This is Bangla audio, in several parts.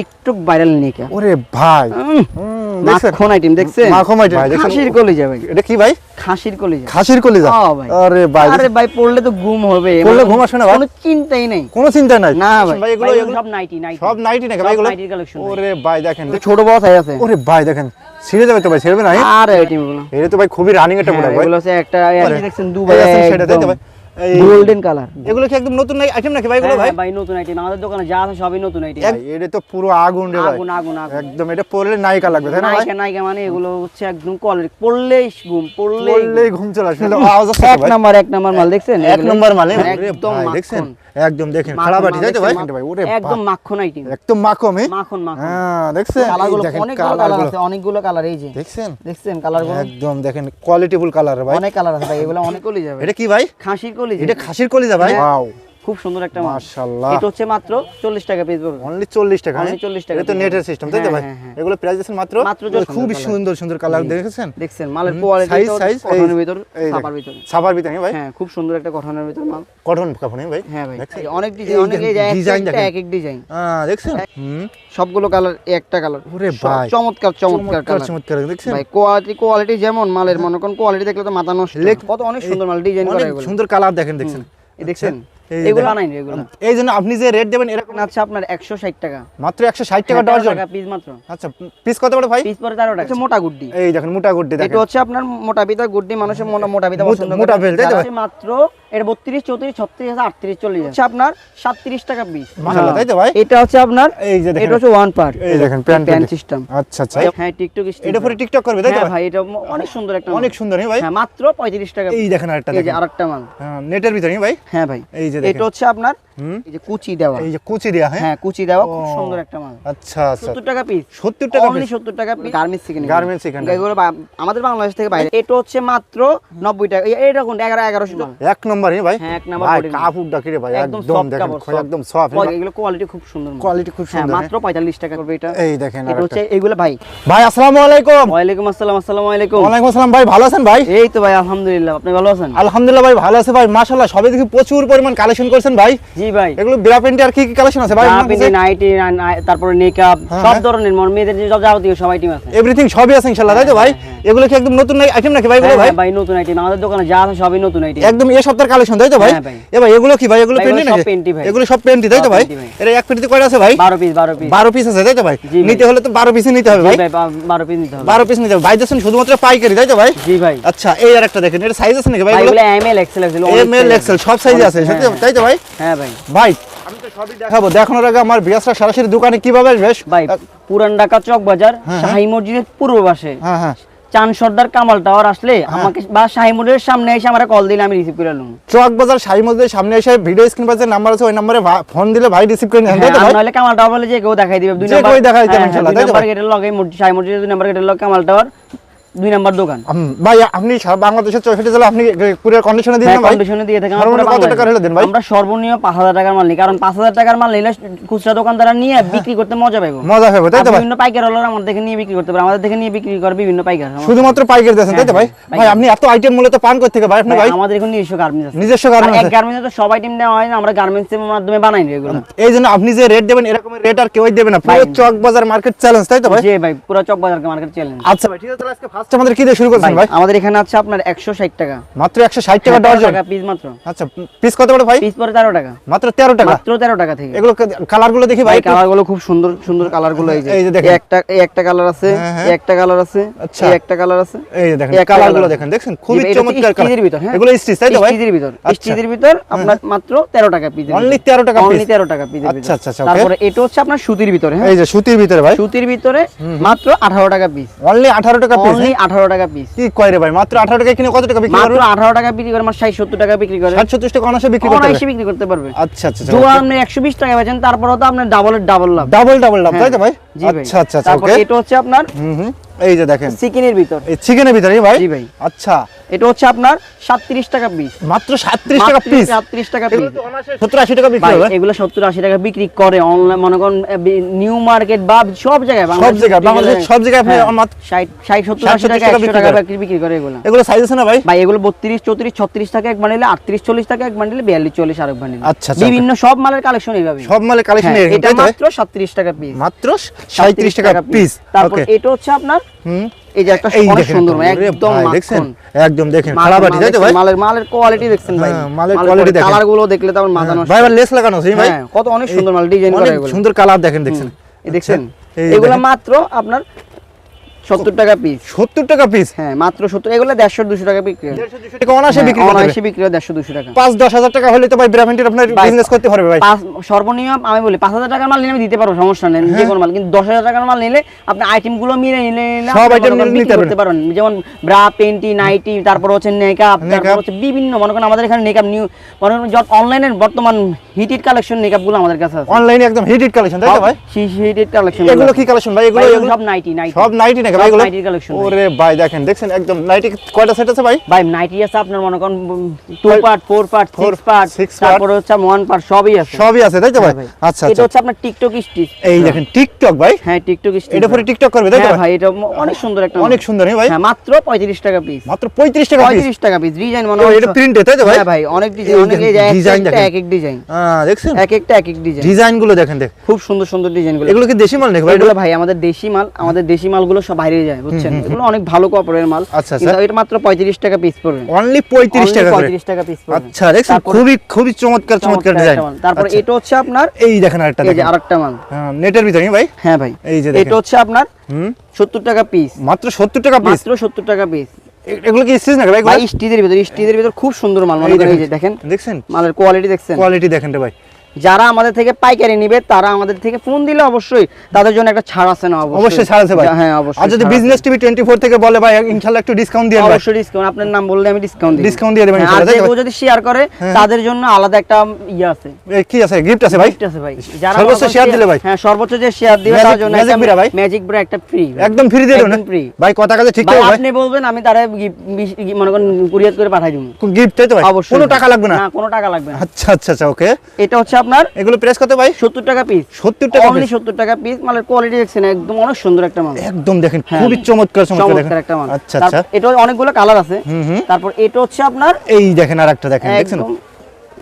টিকটক ভাইরাল নিকা ওরে ভাই? মাখন আইটেম দেখছেন? মাখন দেখছেন? খাসির কলিজা ভাই। এটা কি ভাই? খাসির কলিজা। খাসির কলিজা? হ্যাঁ ভাই। আরে ভাই আরে ভাই পড়লে তো ঘুম হবে। পড়লে ঘুম আসবে না ভাই? কোনো চিন্তাই নাই। কোনো চিন্তা নাই? না ভাই। এগুলো সব নাইটি নাইটি। সব নাইটি নাকি ভাই এগুলো? নাইটির collection ভাই। ওরে ভাই দেখেন। ছোট বড় সাইজ আছে। ওরে ভাই দেখেন। ছিঁড়ে যাবে তো ভাই ছিঁড়বে না? আরে আইটেমগুলো। এটা তো ভাই খুবই রানিং একটা হ্যাঁ, প্রোডাক্ট ভাই। এগুলো হচ্ছে একটা দেখছেন দুবাই দেখছেন সেটা, তাই তো ভাই? গোল্ডেন কালার এগুলো কি একদম নতুন আইটেম নাকি ভাই এগুলো ভাই? ভাই নতুন আইটেম আমাদের দোকানে যা আছে সবই নতুন আইটেম ভাই, এটা তো পুরো আগুন রে ভাই। আগুন আগুন আগুন। একদম এটা পরলে নায়িকা লাগবে তাই না ভাই? নায়িকা নায়িকা মানে এগুলো হচ্ছে একদম কলের পড়লেই ঘুম পড়লেই পরলেই ঘুম। চলে আসবে আওয়াজ এক নাম্বার এক নাম্বার মাল দেখছেন? এক নাম্বার মালে হ্যাঁ, একদম দেখছেন? একদম দেখেন খাড়াবাটি তাই তো ভাই? ভাই ওরে একদম মাখন আইটেম। একদম মাখন? মাখন মাখন। হ্যাঁ দেখছেন? কালারগুলো দেখেন কালার আছে অনেকগুলো কালার এই যে। দেখছেন? দেখছেন কালারগুলো? একদম দেখেন কোয়ালিটিফুল কালার ভাই। অনেক কালার আছে ভাই এগুলো অনেক কলি যাবে এটা কি ভাই? খাসির কলি এটা খাসির কলি যাবে ভাই? হ্যাঁ। ওয়াও খুব সুন্দর একটা মাশাআল্লাহ। এটা হচ্ছে মাত্র 40 টাকা পিস পড়বে অনলি 40 টাকা Only হ্যাঁ? 40 টাকা এটা তো নেটের সিস্টেম তাই তো হ্যাঁ, ভাই? হ্যাঁ। এগুলো প্রাইস দিচ্ছেন মাত্র? মাত্র খুবই সুন্দর সুন্দর কালার দেখেছেন? দেখছেন মালের কোয়ালিটি size, এই- কটনের ভিতর ছাপার দেখেন। ভিতর। ছাপার ভিতরে ভাই? হ্যাঁ খুব সুন্দর একটা কটনের ভিতর মাল। কটন কাপড় ভাই? হ্যাঁ ভাই? অনেক ডিজাইন অনেক ডিজাইন এক এক ডিজাইন হ্যাঁ দেখছেন? হুম। সবগুলো কালার একটা কালার ওরে ভাই। চমৎকার চমৎকার কালার চমৎকার দেখছেন? ভাই কোয়ালিটি কোয়ালিটি যেমন মালের মনে কোন কোয়ালিটি দেখলে তো মাথা নষ্ট। লেখ- কত অনেক সুন্দর মাল ডিজাইন করা এগুলো। সুন্দর কালার দেখেন দেখছেন? এই দেখছেন? এগুলো দেখেন। এগুলো। এই জন্য আপনি যে রেট দেবেন এরকম আছে আপনার 160 টাকা। মাত্র 160 টাকা ডজন পিস মাত্র। আচ্ছা পিস কত বড় ভাই? পিস পরে 13 টাকা। হচ্ছে মোটা গুড্ডি। এই দেখেন মোটা গুড্ডি এটা হচ্ছে আপনার মোটা পিতা গুড্ডি মানুষের মোটা মোটা পিতা মোটা- বেল, তাই তো মাত্র এটা 32 34 36 38 40 হচ্ছে আপনার 37 টাকা পিস মাশাআল্লাহ, তাই তো ভাই? এটা হচ্ছে আপনার এই যে দেখেন। এটা হচ্ছে ওয়ান পার্ট এই দেখেন প্যান্ট প্যান্ট সিস্টেম আচ্ছা আচ্ছা। হ্যাঁ টিকটক এটা পরে টিকটক করবে তাই তো হ্যাঁ ভাই? ভাই এটা অনেক সুন্দর একটা অনেক সুন্দর হ্যাঁ ভাই? হ্যাঁ মাত্র 35 টাকা। এই দেখেন আরেকটা এই যে আরেকটা মাল। হ্যাঁ, নেটের ভিতরে ভাই? হ্যাঁ ভাই। এই যে এটা হচ্ছে আপনার এই যে কুচি দেওয়া। এই যে কুচি দেয়া হ্যাঁ? হ্যাঁ কুচি দেওয়া খুব সুন্দর একটা মাল। আচ্ছা আচ্ছা। 70 টাকা পিস 70 টাকা অনলি 70 টাকা পিস গার্মেন্টস থেকে Garments এখানে। এগুলো আমাদের বাংলাদেশ থেকে বাইরে। এটা হচ্ছে মাত্র 90 টাকা। এই- এইটা কোনটা? 11 1100 এক নম্বর হ্যাঁ ভাই? হ্যাঁ, এক number ভাই কাপড়টা একদম একদম দেখেন কাপড়, একদম সফট এগুলো কোয়ালিটি খুব সুন্দর কোয়ালিটি খুব হ্যাঁ সুন্দর মাত্র 45 টাকা করবে এটা। এই দেখেন এটা হচ্ছে এগুলো ভাই। ভাই আসসালামু আলাইকুম। ওয়ালাইকুম আসসালাম আসসালামু আলাইকুম। ওয়ালাইকুম আসসালাম ভাই ভালো আছেন ভাই? এই তো ভাই আলহামদুলিল্লাহ আপনি ভালো আছেন? আলহামদুলিল্লাহ ভাই ভালো আছে ভাই মাশাআল্লাহ সবে দেখি প্রচুর পরিমাণ কালেকশন করেছেন ভাই। জি ভাই। এগুলো বিরা প্যান্টে আর কি কি কালেকশন আছে ভাই? নাইটি নাইটি তারপরে মেকআপ হ্যাঁ, সব। ধরনের মেয়েদের যে যাবতীয় সব আইটেম আছে। এভরিথিং সবই আছে ইনশাআল্লাহ তাই তো ভাই? এগুলো কি একদম নতুন আইটেম নাকি ভাই হ্যাঁ, ভাই? হ্যাঁ, ভাই নতুন আইটেম আমাদের দোকানে যা আছে সবই নতুন আইটেম একদম এই সপ্তাহের কালেকশন তাই তো ভাই? হ্যাঁ, ভাই। এ ভাই এগুলো কি ভাই? এগুলো পেন্টি নাকি। এগুলো সব পেন্টি তাই তো ভাই? এর এক পেন্টিতে কয়টা আছে ভাই? 12 পিস 12 পিস 12 পিস আছে তাই তো ভাই? নিতে হলে তো 12 পিসই নিতে হবে ভাই। ভাই 12 পিস নিতে হবে। 12 পিস নিতে হবে। ভাই দেখছেন শুধুমাত্র পাইকারি তাই তো ভাই? জি ভাই। আচ্ছা এই আর একটা দেখেন এর সাইজ আছে নাকি ভাই এগুলো? M L XL XL M L XL সব সাইজ আছে তাই তো ভাই? হ্যাঁ। ভাই। ভাই আমি তো সবই দেখাবো দেখানোর আগে আমার বিয়াসরা সরাসরি দোকানে কীভাবে আসবে? ভাই পুরান ঢাকা চক বাজার শাহী মসজিদের পূর্ব পাশে। হ্যাঁ হ্যাঁ। চান সর্দার কামাল টাওয়ার আসলে আমাকে বা শাহী মসজিদের সামনে এসে আমার কল দিলে আমি রিসিভ করে নেব চক বাজার মসজিদের সামনে এসে ভিডিও স্ক্রিন পাশে নাম্বার আছে ওই নম্বরে ফোন দিলে ভাই রিসিভ করে নেন তাই তো ভাই? নাহলে কামাল টাওয়ার বলে যে কেউ দেখাই দিবে। দুই নাম্বার দেখাই দিবে হ্যাঁ, ইনশাআল্লাহ, তাই তো নাম্বার গেটের লগে শাহী মসজিদের দুই নাম্বার গেটের লগে কামাল টাওয়ার। দুই নাম্বার দোকান। ভাই আপনি বাংলাদেশের চৌষট্টি জেলা আপনি কুরিয়ার কন্ডিশনে দিন হ্যাঁ ভাই। কন্ডিশনে দিয়ে থাকি আমরা কত টাকার হলে দেন ভাই? আমরা সর্বনিম্ন পাঁচ হাজার টাকার মাল নিই কারণ পাঁচ হাজার টাকার মাল নিলে খুচরা দোকানদাররা নিয়ে বিক্রি করতে মজা মজা তাই তো ভাই? বিভিন্ন পাইকার হলো আমাদের থেকে নিয়ে বিক্রি করতে পারে আমাদের থেকে নিয়ে বিক্রি করে বিভিন্ন পাইকার শুধুমাত্র পাইকারি দিয়েছেন তাই তো ভাই? হ্যাঁ, ভাই আপনি এত আইটেম মূলত পান করতে থেকে ভাই আপনি ভাই আমাদের এখন নিজস্ব গার্মেন্টস আছে। নিজস্ব কারণ এক গার্মেন্টসে তো সব আইটেম দেওয়া হয় না আমরা গার্মেন্টস এর মাধ্যমে বানাই না এগুলো। এই জন্য আপনি যে রেট দেবেন এরকম রেট আর কেউই দেবে না। পুরো চক বাজার মার্কেট চ্যালেঞ্জ তাই তো ভাই? জি ভাই পুরো চক বাজার মার্কেট চ্যালেঞ্জ আচ্ছা ভাই ঠিক আছে তাহলে আজকে ফার্স্ট আমাদের কি দিয়ে শুরু করছেন ভাই আমাদের এখানে আছে আপনার একশো ষাট টাকা। মাত্র 160 টাকা তেরো ডজন টাকা পিস মাত্র। আচ্ছা পিস কত বড় ভাই? পিস পরে তেরো টাকা। মাত্র 13 টাকা? মাত্র তেরো টাকা থেকে। এগুলো কালারগুলো দেখি ভাই কালারগুলো খুব সুন্দর সুন্দর কালারগুলো এই যে। এই যে দেখেন। একটা এই একটা কালার আছে হ্যাঁ, হ্যাঁ। এই একটা কালার আছে আচ্ছা। এই একটা কালার আছে। এই যে দেখেন কালার। গুলো দেখেন খুবই চমৎকার কালার। ভিতর, হ্যাঁ? এগুলো স্টিচ তাই তো ভাই? স্টিচের ভিতর আচ্ছা। স্টিচের ভিতর আপনার মাত্র তেরো টাকা পিস Only 13 টাকা অনলি piece? তেরো টাকা পিস আচ্ছা, আচ্ছা, আচ্ছা, তারপরে এটা হচ্ছে আপনার সুতির ভিতরে হ্যাঁ। এই যে সুতির ভিতরে ভাই। সুতির ভিতরে মাত্র আঠারো টাকা পিস অনলি 18 টাকা পিস অনলি আঠারো টাকা পিস কি কয় রে ভাই? মাত্র 18 টাকা কিনে কত টাকা বিক্রি মাত্র করবে? আঠারো টাকা বিক্রি করে আমার ষাট সত্তর টাকা বিক্রি করে। 60 70 টাকা অনাসে বিক্রি করতে পারবে। বিক্রি করতে পারবে। আচ্ছা আচ্ছা যদি আপনি একশো বিশ টাকা বেচেন তারপরেও তো আপনার ডাবল ডাবল লাভ। ডাবল ডাবল লাভ তাই তো ভাই? আচ্ছা আচ্ছা আচ্ছা ওকে এটা হচ্ছে আপনার হুম হুম। এই যে দেখেন। চিকেনের ভিতর। এই চিকেনের ভিতরে ভাই? জি ভাই। আচ্ছা। এটা হচ্ছে আপনার সাতত্রিশ টাকা পিস মাত্র 37 টাকা পিস সাতত্রিশ টাকা পিস 70 80 টাকা বিক্রি হবে? এগুলো সত্তর আশি টাকা বিক্রি করে অনলাইন মনে করেন নিউ মার্কেট বা সব জায়গায় সব জায়গায়, বাংলাদেশের সব জায়গায় আপনি মাত্র ষাট ষাট সত্তর 60, আশি টাকা 70 একশো বিক্রি টাকা করে। বিক্রি- বিক্রি করে এগুলো। এগুলো সাইজ আছে না ভাই? ভাই এগুলো বত্রিশ চৌত্রিশ ছত্রিশ টাকা এক বান্ডিলে আটত্রিশ চল্লিশ টাকা এক বান্ডিলে বিয়াল্লিশ চল্লিশ আর এক বান্ডিলে আচ্ছা, আচ্ছা, বিভিন্ন সব মালের কালেকশন এইভাবে সব মালে কালেকশন হ্যাঁ, এটা? মাত্র সাতত্রিশ টাকা পিস মাত্র 37 টাকা পিস তারপর এটা হচ্ছে আপনার এই যে একটা অনেক সুন্দর একদম, দেখছেন? একদম দেখেন তাই তো ভাই? মালের মালের কোয়ালিটি দেখছেন ভাই। হ্যাঁ, মালের quality দেখেন। কালারগুলো দেখলে তো আমার মাথা নষ্ট ভাই আবার লেস লাগানো আছে ভাই। হ্যাঁ, কত অনেক সুন্দর মাল ডিজাইন করা অনেক সুন্দর কালার দেখেন দেখছেন। এই দেখছেন? আচ্ছা, এগুলো মাত্র আপনার সত্তর টাকা পিস 70 টাকা পিস হ্যাঁ মাত্র সত্তর এগুলো দেড়শো দুশো টাকা বিক্রি হয়। 150 টাকা অনায়াসে হ্যাঁ, বিক্রি অনায়াসে বিক্রি হয় দেড়শো দুশো টাকা। পাঁচ দশ হাজার টাকা হলে তো ভাই আপনার বিজনেস করতে পারবে ভাই। সর্বনিম্ন আমি বলি পাঁচ হাজার টাকার মাল নিলে আমি দিতে পারব সমস্যা নেই যে কোনো মাল। কিন্তু দশ হাজার টাকার মাল নিলে আপনি আইটেমগুলো মিলে নিলে সব করেন নিতে করতে পারবেন। যেমন ব্রা পেন্টি নাইটি তারপর হচ্ছে নেকআপ তারপর হচ্ছে বিভিন্ন মনে করেন আমাদের এখানে নেকআপ নিউ মনে করেন অনলাইনের বর্তমান হিটেড কালেকশন নেকআপগুলো আমাদের কাছে আছে। অনলাইনে একদম হিটেড কালেকশন তাই তো ভাই? হিটেড কালেকশন এগুলো কি কালেকশন ভাই? এগুলো এগুলো সব নাইটি নাইটি সব নাইটি নাকি ভাই এগুলো? নাইটির collection ভাই। ওরে ভাই দেখেন দেখছেন একদম নাইটি কয়টা সেট আছে ভাই? ভাই নাইটি আছে আপনার মনে করেন two part four part four, six part six part। তারপর হচ্ছে ওয়ান পার্ট সবই আছে। সবই আছে তাই তো ভাই? হ্যাঁ ভাই। আচ্ছা এটা আচ্ছা হচ্ছে আপনার টিকটক স্টিচ এই দেখেন টিকটক ভাই? হ্যাঁ টিকটক স্টিচ এটা পরে টিকটক করবে তাই তো হ্যাঁ ভাই? এটা অনেক সুন্দর একটা অনেক সুন্দর হ্যাঁ ভাই? হ্যাঁ মাত্র 35 টাকা পিস মাত্র 35 টাকা পিস 35 টাকা পিস ডিজাইন মনে হয় এটা প্রিন্টে তাই তো ভাই? হ্যাঁ ভাই অনেক ডিজাইন অনেক এই এক। এক ডিজাইন দেখছেন? এক একটা এক এক ডিজাইন ডিজাইনগুলো দেখেন দেখ। খুব সুন্দর সুন্দর ডিজাইনগুলো এগুলো কি দেশি মাল নাকি ভাই? এগুলো ভাই আমাদের দেশি মাল আমাদের দেশি মালগুলো সব বাইরে যায় বুঝছেন? এগুলো অনেক ভালো কাপড়ের মাল। আচ্ছা, কিন্তু এটা মাত্র 35 টাকা পিস পড়বে। অনলি 35 টাকা 35 টাকা পিস পড়বে। আচ্ছা দেখছেন? খুবই খুবই চমৎকার চমৎকার ডিজাইন মাল। তারপরে এটা হচ্ছে আপনার এই দেখেন আরেকটা এই যে দেখেন। আরেকটা মাল। হ্যাঁ নেটের ভিতরে ভাই? হ্যাঁ ভাই। এই যে এটা হচ্ছে আপনার হুম। 70 টাকা পিস মাত্র 70 টাকা পিস মাত্র 70 টাকা পিস এগুলো কি সিজ নাকি ভাই? ভাই ভিতর স্টিজের ভিতর খুব সুন্দর মাল মানে দেখেন। দেখছেন? মালের কোয়ালিটি দেখছেন। কোয়ালিটি দেখেন রে ভাই। যারা আমাদের থেকে পাইকারি নিবে তারা আমাদের থেকে ফোন দিলে অবশ্যই তাদের জন্য একটা ছাড় আছে না অবশ্যই। ছাড় আছে ভাই। হ্যাঁ অবশ্যই আর যদি বিজনেস টিভি 24 থেকে বলে ভাই ইনশাআল্লাহ একটু ডিসকাউন্ট দিয়ে ভাই। অবশ্যই ডিসকাউন্ট আপনার নাম বললে আমি ডিসকাউন্ট দিই Discount দিয়ে দেবেন আর ইনশাআল্লাহ, যে কেউ যদি শেয়ার করে তাদের জন্য আলাদা একটা ইয়ে আছে। কি আছে? গিফট আছে ভাই? Gift আছে ভাই। যারা সর্বোচ্চ share- দিলে ভাই? হ্যাঁ সর্বোচ্চ যে শেয়ার দিবে তার জন্য Magic Bra ভাই? ম্যাজিক ব্রা একটা ফ্রি একদম ফ্রি দিয়ে একদম free। ভাই কথা কাজে ঠিক ভাই আপনি বলবেন আমি তারে মনে করেন কুরিয়ার করে পাঠাই দিব। গিফট তাই তো ভাই? কোনো টাকা লাগবে না? না কোনো টাকা লাগবে না। আচ্ছা আচ্ছা আচ্ছা ওকে এটা হচ্ছে আপনার এগুলো প্রেস কত ভাই? সত্তর টাকা পিস 70 টাকা অনলি piece? সত্তর টাকা পিস মালের কোয়ালিটি দেখছেন একদম অনেক সুন্দর একটা মাল। একদম দেখেন হ্যাঁ। খুবই চমৎকার চমৎকার দেখেন। একটা মাল। আচ্ছা আচ্ছা। এটা অনেকগুলো কালার আছে। তারপর এটা হচ্ছে আপনার এই দেখেন আরেকটা দেখেন দেখছেন?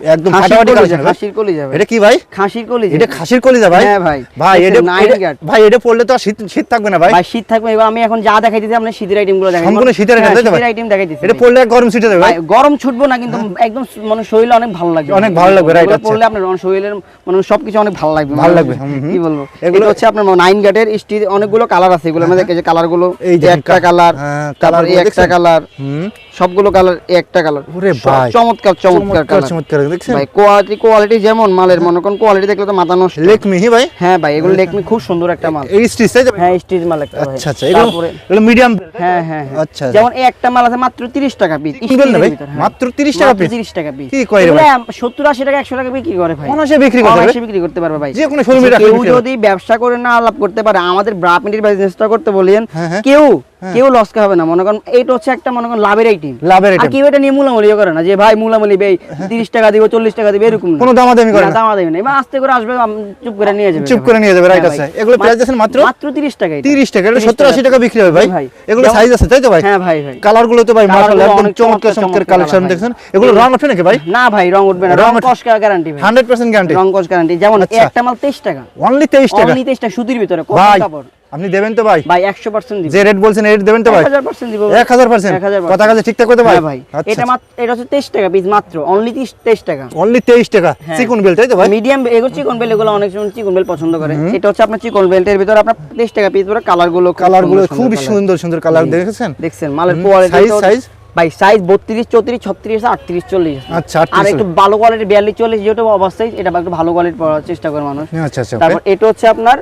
একদম ফাটাফাটি কালেকশন খাসির কলিজা। এটা কি ভাই? খাসির কলিজা এটা খাসির কলিজা ভাই? হ্যাঁ ভাই। ভাই এটা। ভাই এটা পড়লে তো শীত শীত থাকবে না ভাই। ভাই শীত থাকবে এবার আমি এখন যা আপনি শীতের আইটেমগুলো দেখাই। সম্পূর্ণ শীতের তাই তো ভাই? আইটেম এটা পড়লে গরম সিটে দেবে ভাই। গরম ছুটবো না কিন্তু একদম মানে শরীরে অনেক ভালো লাগবে। অনেক ভালো লাগবে, এগুলো আচ্ছা। পড়লে আপনার শরীরের মানে সবকিছু অনেক ভালো লাগবে। ভালো মানে লাগবে। কি বলব? এগুলো- হচ্ছে আপনার নাইন গার্ডের স্টিল অনেকগুলো কালার আছে। এগুলো আমাদের যে কালারগুলো এই দেখেন, একটা কালার কালার হ্যাঁ, একটা কালার হুম। সবগুলো কালার একটা কালার। ওরে ভাই। চমৎকার চমৎকার কালার। চমৎকার। দেখছেন? ভাই কোয়ালিটি কোয়ালিটি যেমন মালের মনে কোন কোয়ালিটি দেখলে তো মাথা নষ্ট। লেকমি হি ভাই? হ্যাঁ ভাই এগুলো লেকমি খুব সুন্দর একটা মাল। এই স্টিচ তাই হ্যাঁ স্টিচ মাল একটা আচ্ছা আচ্ছা এগুলো এগুলো মিডিয়াম হ্যাঁ হ্যাঁ হ্যাঁ। আচ্ছা যেমন এই একটা মাল আছে মাত্র 30 টাকা পিস কিনবেন ভাই? মাত্র 30 টাকা piece? 30 টাকা পিস কি কয় রে ভাই? 70 80 টাকা 100 টাকা বিক্রি করে ভাই। বিক্রি করতে পারবে? বিক্রি করতে পারবে ভাই। যে কোনো showroom এ কেউ যদি ব্যবসা করে না লাভ করতে পারে আমাদের বিজনেসটা করতে বলেন হ্যাঁ, হ্যাঁ। কেউ কেউ লস হবে না। মনে করেন এইটা হচ্ছে একটা মনে করেন লাভের আইটেম লাভের আর item। কেউ এটা নিয়ে মূলামূলিও করে না যে ভাই মূলামূলি বে 30 টাকা দিব 40 টাকা দিব এরকম না। কোনো দামাদামি করে না। দামাদামি নেই। বা আস্তে করে আসবে চুপ করে নিয়ে যাবে। চুপ করে নিয়ে যাবে, right হ্যাঁ আছে। এগুলো price আছেন মাত্র? মাত্র 30 টাকা 30 টাকা এটা 70 80 টাকা। বিক্রি হবে ভাই। ভাই। এগুলো সাইজ আছে তাই তো ভাই? হ্যাঁ ভাই ভাই। কালারগুলো তো ভাই মাশাআল্লাহ একদম চমৎকার চমৎকার কালেকশন ভাই। দেখছেন? এগুলো রং ওঠে নাকি ভাই? না ভাই রং উঠবে না। রং উঠবে- কস গ্যারান্টি ভাই। 100% গ্যারান্টি রং কস গ্যারান্টি যেমন আচ্ছা। একটা মাল 23 টাকা। অনলি 23 টাকা? অনলি 23 টাকা সুতির ভিতরে কত কাপড়। আপনি দেবেন তো ভাই? ভাই 100% দিব। যে রেট বলছেন রেট দেবেন তো ভাই? 1000% দিব। 1000% 1000% কথা ঠিকঠাক করতে ভাই? হ্যাঁ ভাই এটা মাত্র এটা হচ্ছে 23 টাকা পিস মাত্র অনলি 23 টাকা। অনলি 23 টাকা। হ্যাঁ। চিকন বেল তাই তো ভাই? মিডিয়াম এগুলো চিকন বেল এগুলো অনেক জন চিকন বেল পছন্দ করে। এটা হচ্ছে আপনার চিকন ভিতরে আপনার 23 টাকা পিস পরে কালারগুলো কালারগুলো খুবই সুন্দর সুন্দর কালার দেখেছেন? দেখছেন মালের কোয়ালিটি size, size? ভাই সাইজ 32 34 36 38 40 আচ্ছা আর একটু ভালো কোয়ালিটি 42 40 যেটা অবস্থায় এটা একটু ভালো কোয়ালিটি পড়ার চেষ্টা করে মানুষ। আচ্ছা আচ্ছা। তারপর এটা হচ্ছে আপনার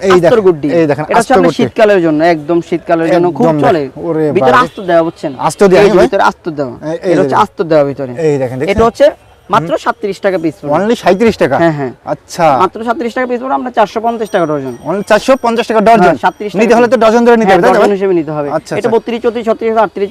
এই দেখেন গুড্ডি। এই দেখেন এটা হচ্ছে আস্ত আপনার গুড্ডি। শীতকালের জন্য একদম শীতকালের জন্য। খুব চলে। ভিতরে বাবা। দেওয়া বুঝছেন? আস্তর দেওয়া, এই যে ভাই? ভিতরে আস্তর দেওয়া। এই- এই এটা হচ্ছে দেখেন। দেওয়া ভিতরে। এই দেখেন, এটা হচ্ছে মাত্র সাতত্রিশ টাকা পিস অনলি সাঁত্রিশ টাকা? হ্যাঁ, হ্যাঁ। আচ্ছা। মাত্র টাকা পিস পড়বে আমরা চারশো পঞ্চাশ টাকা ডজন। অনলি চারশো পঞ্চাশ টাকা ডজন? হ্যাঁ, 37 নিতে হলে তো ডজন ধরে নিতে হবে ডজন হিসেবে নিতে হবে। আচ্ছা, এটা আচ্ছা।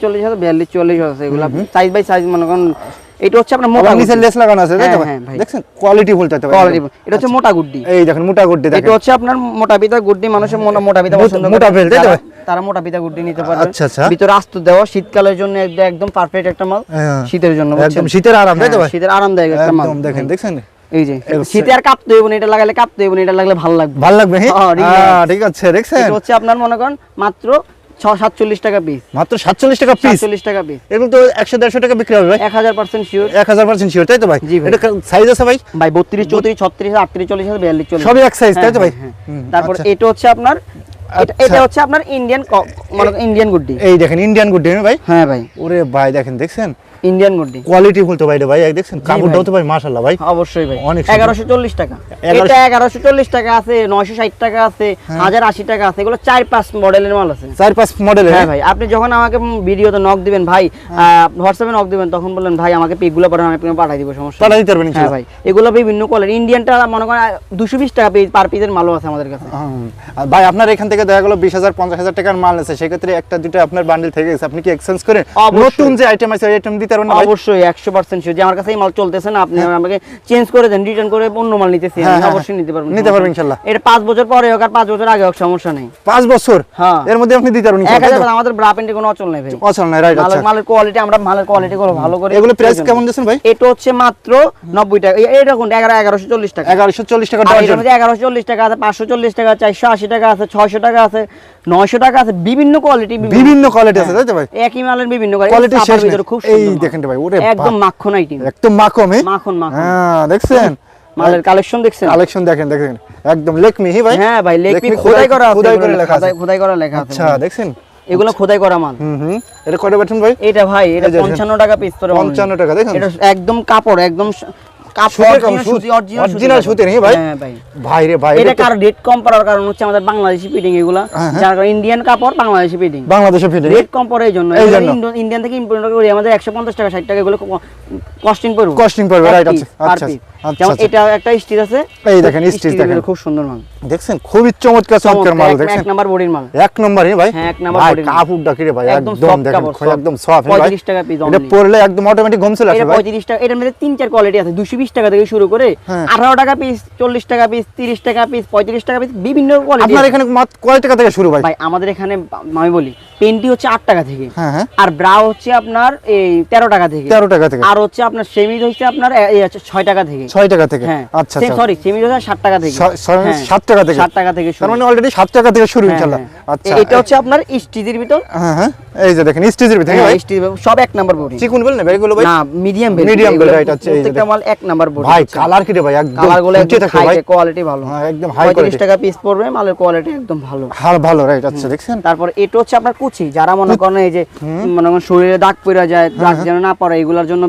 চল্লিশ বিয়াল্লিশ আছে এগুলো। সাইজ বাই সাইজ মনে করেন এটা হচ্ছে আপনার মোটা নিচে লেস লাগানো আছে তাই তো হ্যাঁ? হ্যাঁ। দেখছেন? কোয়ালিটি বলতে হবে কোয়ালিটি এটা হচ্ছে মোটা গুড্ডি। এই দেখেন মোটা গুড্ডি এটা হচ্ছে আপনার মোটা পিতা গুড্ডি মানুষের মোটা মোটা পিতা মোটা- পছন্দ মোটা তাই তো তারা- মোটা পিতা গুড্ডি নিতে পারবে। আচ্ছা, আচ্ছা। ভিতরে আস্ত দেওয়া শীতকালের জন্য একদম পারফেক্ট একটা মাল। হ্যাঁ। শীতের জন্য একদম শীতের আরাম তাই তো শীতের আরামদায়ক একটা মাল। একদম দেখেন দেখছেন? এই যে শীতে আর কাঁপতে হইব না এটা লাগালে কাঁপতে হইব না এটা লাগলে ভালো লাগবে। ভালো লাগবে হ্যাঁ? ঠিক আছে। আহ, ঠিক আছে দেখছেন? এটা হচ্ছে আপনার মনে করেন মাত্র ছ সাতচল্লিশ টাকা পিস মাত্র সাতচল্লিশ টাকা পিস টাকা পিস এগুলো তো টাকা বিক্রি হবে ভাই। এক হাজার পার্সেন্ট শিওর এক হাজার পার্সেন্ট শিওর তাই তো ভাই? এটা সাইজ আছে ভাই? ভাই বত্রিশ চৌত্রিশ ছত্রিশ আটত্রিশ চল্লিশ বিয়াল্লিশ চল্লিশ। সবই এক সাইজ তাই তো ভাই? হ্যাঁ, তারপর আচ্ছা। এটা হচ্ছে আপনার এটা- আচ্ছা। হচ্ছে আপনার ইন্ডিয়ান মানে ইন্ডিয়ান গুড্ডি। এই দেখেন ইন্ডিয়ান গুড ভাই? হ্যাঁ ভাই। ওরে ভাই দেখেন দেখছেন? ইন্ডিয়ান গুড্ডি কোয়ালিটি বলতে ভাই ভাই দেখছেন কাপড়টাও তো ভাই মাশাআল্লাহ ভাই। অবশ্যই ভাই। অনেক সুন্দর। এগারোশো চল্লিশ টাকা। এটা এগারোশো চল্লিশ টাকা আছে নয়শো ষাট টাকা আছে হ্যাঁ। হাজার আশি টাকা আছে এগুলো চার পাঁচ মডেলের মাল আছে। চার পাঁচ মডেল হ্যাঁ ভাই আপনি যখন আমাকে ভিডিওতে নক দিবেন ভাই হোয়াটসঅ্যাপে নক দিবেন তখন বললেন ভাই আমাকে পিকগুলো পাঠান আমি আপনাকে পাঠাই দিব সমস্যা নেই। পাঠা দিতে পারবেন হ্যাঁ ভাই এগুলো বিভিন্ন কোয়ালিটি ইন্ডিয়ানটা মনে করেন দুশো বিশ টাকা পিস পার পিসের মালও আছে আমাদের কাছে। ভাই আপনার এখান থেকে দেখা গেলো বিশ হাজার পঞ্চাশ হাজার টাকার মাল আছে সেক্ষেত্রে একটা দুটো আপনার বান্ডিল থেকে গেছে। আপনি কি এক্সচেঞ্জ করে অবশ্যই। নতুন যে আইটেম আছে আইটেম দিতে পারবেন না অবশ্যই একশো পার্সেন্ট শিওর যে আমার কাছে এই মাল চলতেছে না আপনি আমাকে চেঞ্জ করে দেন রিটার্ন করে অন্য মাল নিতেছি হ্যাঁ, হ্যাঁ, অবশ্যই নিতে পারবেন নিতে পারবেন ইনশাল্লাহ। এটা পাঁচ বছর পরে হোক আর পাঁচ বছর আগে হোক সমস্যা নেই। পাঁচ বছর? হ্যাঁ। এর মধ্যে আপনি দিতে পারবেন ইনশাআল্লাহ, আমাদের ব্রা প্যান্টে কোনো অচল নেই ভাই। অচল নাই রাইট আচ্ছা। মালের কোয়ালিটি আমরা মালের কোয়ালিটি গুলো ভালো করে এগুলো প্রাইস কেমন দিচ্ছেন ভাই? এটা হচ্ছে মাত্র নব্বই টাকা। এ- এটা এগারো এগারোশো চল্লিশ টাকা। এগারোশো চল্লিশ টাকা আর এটার ডজন মধ্যে এগারোশো চল্লিশ টাকা আছে পাঁচশো চল্লিশ টাকা চারশো আশি টাকা আছে ছয়শো টাকা আছে নয়শো টাকা আছে বিভিন্ন কোয়ালিটি বিভিন্ন কোয়ালিটি আছে তাই তো ভাই? একই মালের বিভিন্ন কোয়ালিটি শেষ ভিতরে খুব সুন্দর মাল। দেখেন ভাই ওরে একদম মাখন আইটেম একদম মাখন মাখন মাখন। হ্যাঁ দেখছেন? মালের কালেকশন দেখছেন? কালেকশন দেখেন দেখেন। একদম লেকমি হি ভাই? হ্যাঁ ভাই লেকমি খোদাই করা আছে খোদাই করে লেখা আছে। খোদাই- করা লেখা আছে। আচ্ছা দেখছেন? এগুলো খোদাই করা মাল। হুম হুম। এটা কয়টা বেতন ভাই? এটা ভাই এটা এই যে দেখেন। পঞ্চান্ন টাকা পিস তোর 55 টাকা, দেখেন। এটা একদম কাপড় একদম স- কাপড় সুতির কাপড়, original সুত- সুতি original সুতি original কাপড়। সুতির, ভাই? ভাই। ভাই রে ভাই এটা এটা রেট কম পড়ার কারণ হচ্ছে আমাদের বাংলাদেশি ফিটিং এগুলা। যার কারণে ইন্ডিয়ান কাপড় বাংলাদেশি ফিটিং বাংলাদেশে ফিটে রেট কম পড়ে এই জন্য এই এগুলো জন্য। ইন্ডো- ইন্ডিয়ান থেকে ইম্পোর্ট করি আমাদের একশো পঞ্চাশ টাকা ষাট টাকা এগুলো কস্টিং পড়বে। Costing পড়বে, Per right, আচ্ছা, per piece। যেমন। এটা একটা স্টিচ আছে। এই দেখেন, এই stitch stitch দেখেন। খুব সুন্দর মাল। দেখছেন? খুবই চমৎকার চমৎকার মাল এক- দেখছেন? এক নাম্বার বডির মাল। এক নম্বর ভাই? হ্যাঁ, এক ভাই একদম একদম দেখেন কাপড়, খোল soft। একদম সফট 35 টাকা piece এটা পরলে একদম অটোমেটিক ঘুম চলে আসে ভাই। পঁয়ত্রিশ টাকা এটার মধ্যে তিন চার কোয়ালিটি আছে দুশো বিশ টাকা থেকে শুরু করে হ্যাঁ। আঠারো টাকা পিস চল্লিশ টাকা পিস তিরিশ টাকা পিস পঁয়ত্রিশ টাকা পিস বিভিন্ন কোয়ালিটি আপনার এখানে কয় টাকা থেকে শুরু ভাই? ভাই আমাদের এখানে আমি বলি পেন্টি হচ্ছে আট টাকা থেকে। হ্যাঁ হ্যাঁ। আর ব্রা হচ্ছে আপনার এই তেরো টাকা থেকে। তেরো টাকা থেকে। আর হচ্ছে আপনার সেমিজ হচ্ছে আপনার ছয় টাকা থেকে। ছয় টাকা থেকে? আচ্ছা আচ্ছা। সরি সেমিজ হচ্ছে ষাট টাকা থেকে। সাত টাকা থেকে। ষাট টাকা থেকে শুরু। মানে অলরেডি সাত টাকা থেকে শুরু ইনশাল্লাহ। আচ্ছা এটা হচ্ছে আপনার স্টিজের ভিতর। হ্যাঁ হ্যাঁ। এই যে দেখেন স্টেজের ভিতরে স্টিজ সব এক নাম্বার বডি চিকুন বল না এগুলো ভাই? না মিডিয়াম Medium build, right, আচ্ছা, এই যে প্রত্যেকটা মাল এক নাম্বার বডি ভাই কালার কি রে ভাই? একদম কালারগুলো ভাই। কোয়ালিটি ভালো। হ্যাঁ, একদম high পঁয়ত্রিশ quality। টাকা পিস পড়বে মালের কোয়ালিটি একদম ভালো। হ্যাঁ ভালো রাইট আচ্ছা দেখছেন? তারপর এটা হচ্ছে আপনার কুচি। যারা মনে করেন এই যে মনে করেন শরীরে দাগ পড়ে যায় হ্যাঁ, দাগ যেন না পড়ে এগুলোর জন্য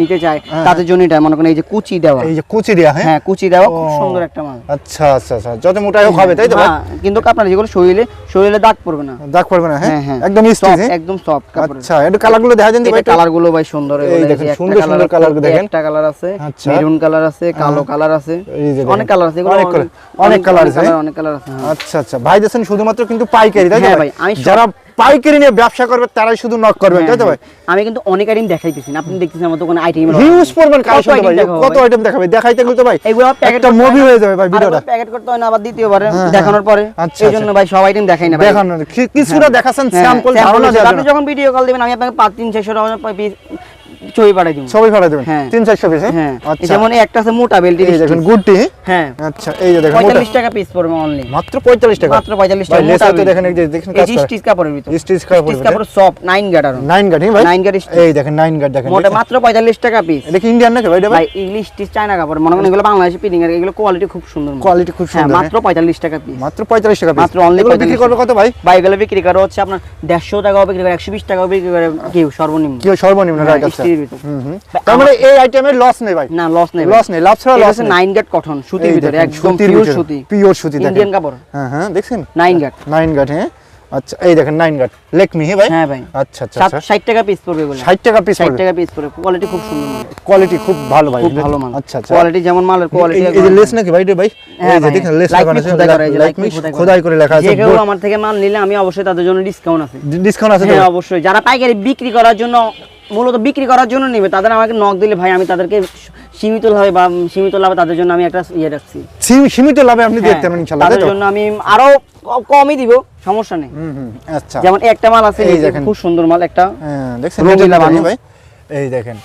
নিতে চায় তাদের জন্য এটা মনে করেন এই যে কুচি দেওয়া। এই যে কুচি দেয়া হ্যাঁ? হ্যাঁ কুচি দেওয়া খুব সুন্দর একটা মাল। আচ্ছা আচ্ছা আচ্ছা যত মোটাই হোক হবে তাই তো ভাই? হ্যাঁ, কিন্তু আপনার যেগুলো শরীরে শরীরে দাগ পড়বে না। দাগ পড়বে না হ্যাঁ? হ্যাঁ হ্যাঁ। একদম স্টেজ একদম সফট কাপড় আচ্ছা একটু কালারগুলো দেখা দেন ভাই এটা কালারগুলো ভাই সুন্দর এই দেখেন, সুন্দর সুন্দর আছে, দেখেন। একটা কালার আছে। আচ্ছা। মেরুন কালার আছে কালো কালার আছে। অনেক কালার আছে অনেক colour, অনেক colour আছে, হ্যাঁ? অনেক কালার আছে হ্যাঁ। আচ্ছা আচ্ছা। ভাই দেখছেন শুধুমাত্র কিন্তু পাইকারি তাই তো হ্যাঁ ভাই? যারা পাইকারি নিয়ে ব্যবসা করবে তারাই শুধু নক করবেন তাই তো ভাই? হ্যাঁ, আমি কিন্তু অনেক আইটেম দেখাইতেছি আপনি দেখতেছেন আমার দোকানে আইটেম হিউজ পরিমাণ কালেকশন item ভাই কত আইটেম দেখাবে? দেখাইতে গেলে তো ভাই এগুলো একটা মুভি হয়ে যাবে ভাই ভিডিওটা। প্যাকেট করতে হয় না আবার দ্বিতীয়বারে হ্যাঁ, হ্যাঁ। দেখানোর পরে। আচ্ছা, এই জন্য ভাই সব আইটেম দেখাই না ভাই। দেখানো কিছুটা দেখাচ্ছেন হ্যাঁ, স্যাম্পল ধারণা আপনি যখন ভিডিও কল দিবেন আমি আপনাকে পাঁচ তিন চারশো টাকা পিস ছবি পাঠাই দিব। সবই ফাড়া দেবেন? হ্যাঁ। তিন চারশো পিস হ্যাঁ? আচ্ছা। যেমন একটা আছে মোটা বেল্টি এই দেখুন গুডটি। হ্যাঁ। আচ্ছা এই যে দেখেন মোটা। পঁয়তাল্লিশ টাকা পিস পড়বে অনলি মাত্র পঁয়তাল্লিশ টাকা? মাত্র 45 টাকা, মোটা তো দেখেন এই যে দেখেন কাজ করে। স্টিচ কাপড়ের ভিতর। স্টিচ কাপড় স্টিচ কাপড় সফট নাইন গাটার নাইন গাট ভাই? নাইন গাট স্টিচ এই দেখেন নাইন গাট দেখেন মোটা মাত্র পঁয়তাল্লিশ টাকা পিস এটা কি ইন্ডিয়ান নাকি ভাই ভাই? ভাই ইংলিশ স্টিচ চায়না কাপড়। মনে করেন এগুলো বাংলাদেশি পিডিং এর এগুলো কোয়ালিটি খুব সুন্দর। কোয়ালিটি খুব হ্যাঁ সুন্দর। মাত্র পঁয়তাল্লিশ টাকা পিস মাত্র পঁয়তাল্লিশ টাকা মাত্র only এগুলো বিক্রি করবে কত ভাই? বা এগুলো বিক্রি করে হচ্ছে আপনার দেড়শো টাকাও বিক্রি করে একশো বিশ টাকাও বিক্রি করে কেউ সর্বনিম্ন। কি সর্বনিম্ন হ্যাঁ, রাইট আচ্ছা। স্টিচের ভিতর। হুম হুম। ভাই, তার মানে এই আইটেমের লস নেই ভাই? না লস নেই লস নেই লাভ ছাড়া লস নেই। নাইন গেট কটন সুতির ভিতরে একদম পিওর সুতি। পিওর সুতি ইন্ডিয়ান কাপড়। হ্যাঁ হ্যাঁ দেখছেন? নাইন গেট নাইন গাট হ্যাঁ। আচ্ছা এই দেখেন নাইন গার্ড লেক মি ভাই? হ্যাঁ ভাই। আচ্ছা আচ্ছা সাত- আচ্ছা ষাট টাকা পিস পড়বে এগুলো ষাট টাকা পিস ষাট টাকা পিস পড়বে। কোয়ালিটি খুব সুন্দর কোয়ালিটি খুব ভালো ভাই খুব ভালো মাল। আচ্ছা আচ্ছা। কোয়ালিটি যেমন মালের কোয়ালিটি এই- এই যে লেস নাকি ভাই রে ভাই? হ্যাঁ এই যে দেখেন লেস লাগানো আছে খোদাই করা, এই যে লাইক like me মি খোদাই করে লেখা আছে যে কেউ আমার থেকে মাল নিলে আমি অবশ্যই তাদের জন্য ডিসকাউন্ট আছে। ডিসকাউন্ট আছে হ্যাঁ অবশ্যই। যারা পাইকারি বিক্রি করার জন্য মূলত বিক্রি করার জন্য নেবে। তাদের আমাকে নক দিলে ভাই আমি তাদেরকে সীমিত লাভে বা সীমিত লাভে তাদের জন্য আমি একটা ইয়ে রাখছি। সীমিত লাভে আপনি হ্যাঁ, দেখতে পারেন ইনশাআল্লাহ তাদের জন্য আমি আরও কমই দিব সমস্যা নেই। আচ্ছা। যেমন একটা মাল আছে এই দেখেন। খুব সুন্দর মাল একটা হ্যাঁ দেখছেন? ভাই। এই দেখেন।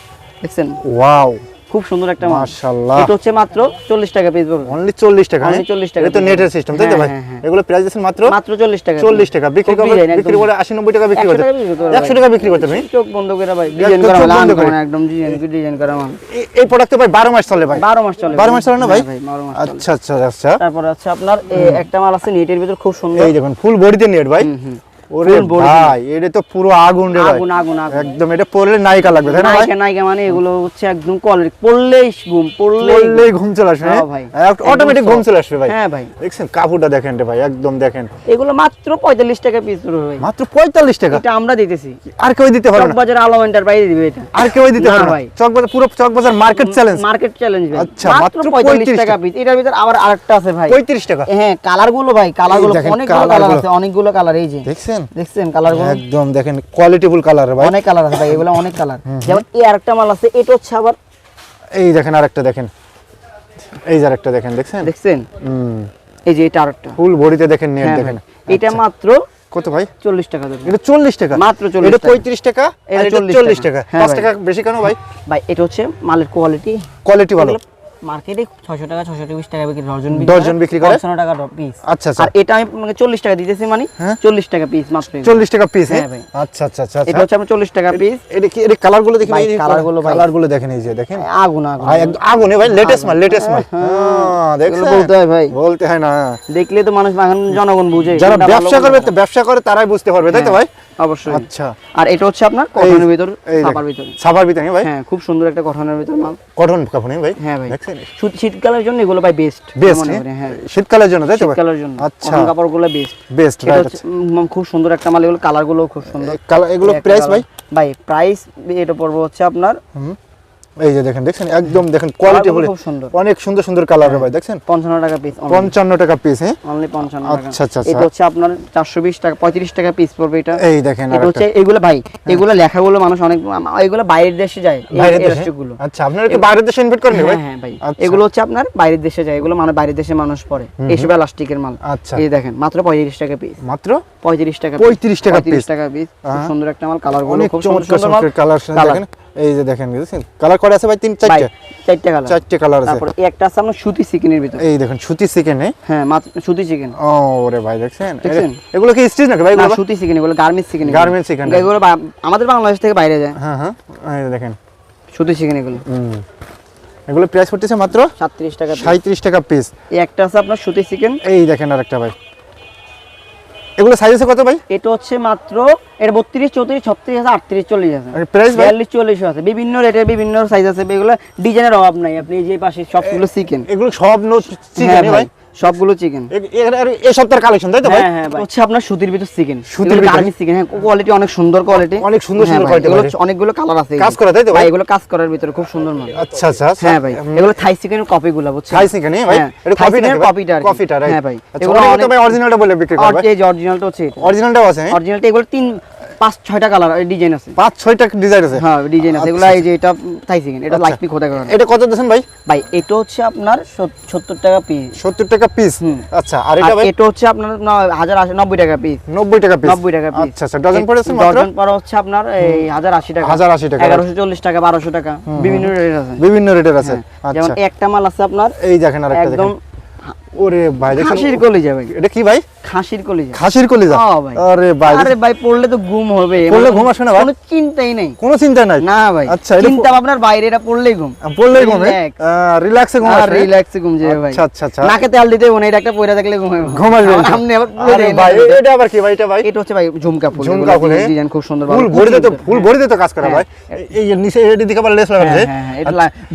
দেখছেন? ওয়াও। খুব সুন্দর একটা মাশাআল্লাহ। এটা হচ্ছে মাত্র চল্লিশ টাকা পিস পড়বে অনলি 40 টাকা Only হ্যাঁ? 40 টাকা এটা তো নেটের সিস্টেম তাই তো হ্যাঁ, ভাই? হ্যাঁ। এগুলো প্রাইস দিচ্ছেন মাত্র মাত্র চল্লিশ টাকা। 40 টাকা। বিক্রি করে বিক্রি করে 80 90 টাকা বিক্রি 100 করতে। টাকা বিক্রি করতে পারবে 100 টাকা বিক্রি করতে ভাই? চোখ বন্ধ করে ভাই। ডিজাইন করা মাল বন্ধ করে। একদম ডিজাইন ডিজাইন করা মাল। এই- প্রোডাক্ট তো ভাই 12 মাস চলে ভাই। বারো মাস চলে 12 মাস চলে না ভাই। আচ্ছা আচ্ছা আচ্ছা। তারপরে আছে আপনার এই একটা মাল আছে নেটের ভিতর খুব সুন্দর। এই দেখুন ফুল বডিতে নেট ভাই। ওরে ভাই এটা তো পুরো আগুন রে আগুন আগুন আগুন। একদম এটা পরলে নায়িকা লাগবে তাই না ভাই? নায়িকা নায়িকা মানে এগুলো হচ্ছে একদম কোয়ালিটি পড়লেই ঘুম পড়লেই ঘুম। চলে আসবে হ্যাঁ? ভাই। অটোমেটিক ঘুম চলে আসবে ভাই। হ্যাঁ ভাই। দেখছেন কাপড়টা দেখেন রে ভাই একদম দেখেন। এগুলো মাত্র পঁয়তাল্লিশ টাকা পিস ভাই। মাত্র 45 টাকা? এটা আমরা দিতেছি। আর কেউ দিতে পারবে না। চকবাজার আলো এন্টারপ্রাইজ দিবে এটা। আর কেউ দিতে পারবে না। ভাই। চকবাজার পুরো Chawkbazar market challenge market challenge ভাই। আচ্ছা, মাত্র মাত্র 45 টাকা পিস এটার ভিতর আবার আরেকটা আছে ভাই। 35 টাকা? হ্যাঁ কালারগুলো ভাই কালারগুলো অনেকগুলো কালার। আছে অনেকগুলো কালার এই যে। দেখছেন? দেখছেন? কালারগুলো? একদম দেখেন কোয়ালিটিফুল কালার ভাই। অনেক কালার আছে ভাই এগুলো অনেক কালার যেমন এই আরেকটা মাল আছে এটা হচ্ছে আবার এই দেখেন আরেকটা দেখেন। এই যে আরেকটা দেখেন দেখছেন? দেখছেন? হুম। এই যে এটা আরেকটা। ফুল বডিতে দেখেন নেট হ্যাঁ দেখেন। এটা আচ্ছা। মাত্র কত ভাই? চল্লিশ টাকা দেবে এটা 40 টাকা? মাত্র 40 এটা টাকা। 35 টাকা? এটা 40 40 টাকা। হ্যাঁ 5 টাকা বেশি কেন ভাই? ভাই এটা হচ্ছে মালের কোয়ালিটি কোয়ালিটি ভালো। মার্কেটে ছয়শো টাকা ছয়শো বিশ টাকা বিক্রি ডজন ডজন বিক্রি করে? টাকা পিস আচ্ছা আচ্ছা। আর এটা আমি আপনাকে চল্লিশ টাকা দিতেছি মানে হ্যাঁ? চল্লিশ টাকা পিস মাত্র 40 টাকা পিস হ্যাঁ? ভাই। আচ্ছা আচ্ছা আচ্ছা এটা আচ্ছা হচ্ছে আপনার চল্লিশ টাকা পিস এটা কি এটা কালারগুলো দেখি ভাই, colour গুলো ভাই। কালারগুলো দেখেন এই যে দেখেন। আগুন আগুন। আয় একদম আগুনে ভাই লেটেস্ট মাল লেটেস্ট মাল। হ্যাঁ দেখছেন? বলতে হয় ভাই। বলতে হয় না। দেখলে তো মানুষ এখন জনগণ বুঝে যারা ব্যবসা করবে তো ব্যবসা করে তারাই বুঝতে পারবে তাই তো ভাই। অবশ্যই। আচ্ছা। আর এটা হচ্ছে আপনার কটনের ভিতর ছাপার ভিতর। ছাপার ভিতরে ভাই? হ্যাঁ খুব সুন্দর একটা কটনের ভিতর মাল। কটন কাপড় ভাই? হ্যাঁ ভাই। দেখছেন? শীতকালের জন্য এগুলো ভাই বেস্ট বেস্ট হ্যাঁ? শীতকালের জন্য তাই তো শীতকালের জন্য। আচ্ছা। কটন কাপড়গুলো বেস্ট বেস্ট খুব সুন্দর একটা মাল এগুলো খুব সুন্দর। কালার এগুলো প্রাইস ভাই? ভাই প্রাইস এটা পড়বে হচ্ছে আপনার এই যে দেখেন দেখছেন? একদম দেখেন কোয়ালিটি খুব সুন্দর। অনেক সুন্দর সুন্দর কালার ভাই দেখছেন? পঞ্চান্ন টাকা পিস পঞ্চান্ন টাকা পিস হ্যাঁ? অনলি পঞ্চান্ন টাকা। আচ্ছা, আচ্ছা, আচ্ছা। এটা হচ্ছে আপনার চারশো বিশ টাকা পঁয়ত্রিশ টাকা পিস পড়বে এটা। এই দেখেন এটা হচ্ছে এগুলো ভাই এগুলো লেখাগুলো মানুষ অনেক এগুলো বাইরের দেশে যায় বাইরের দেশে? গুলো আচ্ছা আপনারা কি বাইরের দেশে ইনভাইট করেন ভাই? হ্যাঁ হ্যাঁ ভাই। আচ্ছা। এগুলো হচ্ছে আপনার বাইরের দেশে যায় এগুলো মানে বাইরের দেশে মানুষ পরে এইসব এলাস্টিকের মাল। আচ্ছা। এই দেখেন মাত্র পঁয়ত্রিশ টাকা পিস মাত্র? পঁয়ত্রিশ টাকা 35 টাকা। টাকা পিস খুব। সুন্দর একটা মাল কালারগুলো খুব সুন্দর সুন্দর কালার দেখেন। এই যে দেখেন বুঝছেন কালার করে আছে ভাই? তিন ভাই চারটে চারটে কালার চারটে কালার আছে। তারপর একটা আছে আপনার সুতি চিকেনের ভিতর। এই দেখেন সুতি চিকেন হ্যাঁ সুতি চিকেন ও ওরে ভাই দেখছেন? দেখছেন? এগুলো কি স্টিচ নাকি ভাই এগুলো? সুতি চিকেন এগুলো গার্মেন্টস চিকেন Garments chicken। এগুলো আমাদের বাংলাদেশ থেকে বাইরে যায়। হ্যাঁ হ্যাঁ। এই দেখেন। সুতি চিকেন এগুলো। হুম। এগুলো প্রাইস পড়তেছে মাত্র সাতত্রিশ টাকা piece। সাঁত্রিশ টাকা পিস এই একটা আছে আপনার সুতি চিকেন এই দেখেন আরেকটা ভাই। এগুলো সাইজ আছে কত ভাই? এটা হচ্ছে মাত্র এর বত্রিশ চৌত্রিশ ছত্রিশ আছে আটত্রিশ চল্লিশ আছে। আর প্রাইস ভাই? বিয়াল্লিশ চল্লিশ আছে। বিভিন্ন রেটের বিভিন্ন সাইজ আছে এগুলো ডিজাইনের অভাব নাই। আপনি যে পাশে সবগুলো চিকেন এগুলো সব নো চিকেন হ্যাঁ ভাই? সবগুলো চিকেন এই সপ্তাহের কালেকশন তাই তো ভাই হ্যাঁ হ্যাঁ ভাই। হচ্ছে আপনার সুতির ভিতর চিকেন সুতির ভিতর? চিকেন হ্যাঁ কোয়ালিটি অনেক সুন্দর কোয়ালিটি অনেক সুন্দর সুন্দর quality এগুলো অনেকগুলো কালার আছে কাজ করা তাই তো ভাই? এগুলো কাজ করার ভিতরে খুব সুন্দর মাল আচ্ছা আচ্ছা। হ্যাঁ ভাই এগুলো থাই চিকেনের কপি গুলো বুঝছেন থাই এ ভাই? হ্যাঁ, এটা নাকি ভাই? কপিটা আর কি। Copy টা, right? হ্যাঁ ভাই আচ্ছা, এগুলো তো ভাই অরিজিনালটা বলে বিক্রি করে আর ভাই এই অরিজিনালটা হচ্ছে অরিজিনালটাও আছে হ্যাঁ? অরিজিনালটা এগুলো তিন পাঁচ ছয়টা কালার ডিজাইন আছে। পাঁচ ছয়টা ডিজাইন আছে? হ্যাঁ ডিজাইন আছে। আচ্ছা, এগুলো এই যে এটা থাই এটা আচ্ছা। লাইট পি খোদা এটা কত দিয়েছেন ভাই? ভাই এটা হচ্ছে আপনার সত্তর টাকা পিস সত্তর টাকা পিস আচ্ছা আর এটা ভাই? এটা হচ্ছে আপনার ন- হাজার আশি নব্বই টাকা পিস নব্বই টাকা পিস নব্বই টাকা পিস আচ্ছা আচ্ছা ডজন মাত্র? ডজন পড়া হচ্ছে আপনার এই টাকা। হাজার আশি টাকা। এগারোশো চল্লিশ টাকা টাকা। বিভিন্ন রেট আছে। বিভিন্ন রেটের আছে। হ্যাঁ, যেমন একটা মাল আছে আপনার এই দেখেন আরেকটা একদম দেখেন। ওরে ভাই খাসির কলিজা ভাই। এটা কি ভাই? খাসির কলিজা। খাসির কলিজা? হ্যাঁ ভাই। আরে ভাই আরে ভাই পড়লে তো ঘুম হবে। পড়লে মানে ঘুম আসবে না ভাই? কোনো চিন্তাই নেই। কোনো চিন্তা নাই? না ভাই আচ্ছা, চিন্তা ভাবনার বাইরে এটা পড়লেই ঘুম। ঘুমে। রিল্যাক্সে ঘুম আর রিল্যাক্সে ঘুম যাবে ভাই। আচ্ছা আচ্ছা। আচ্ছা নাকে তেল দিতে এটা একটা পয়রা থাকলে ঘুম হবে। ঘুম আসবে সামনে আবার আরে ভাই এটা। আবার কি ভাই এটা ভাই? এটা হচ্ছে ভাই ঝুমকা ফুল ঝুমকা ফুল? ডিজাইন খুব সুন্দর ফুল ভালো, ভরিতে তো ফুল সুন্দর। ভরিতে তো কাজ করা হ্যাঁ। ভাই? এই নিচে এর দিকে আবার লেস লাগানো হ্যাঁ হ্যাঁ এটা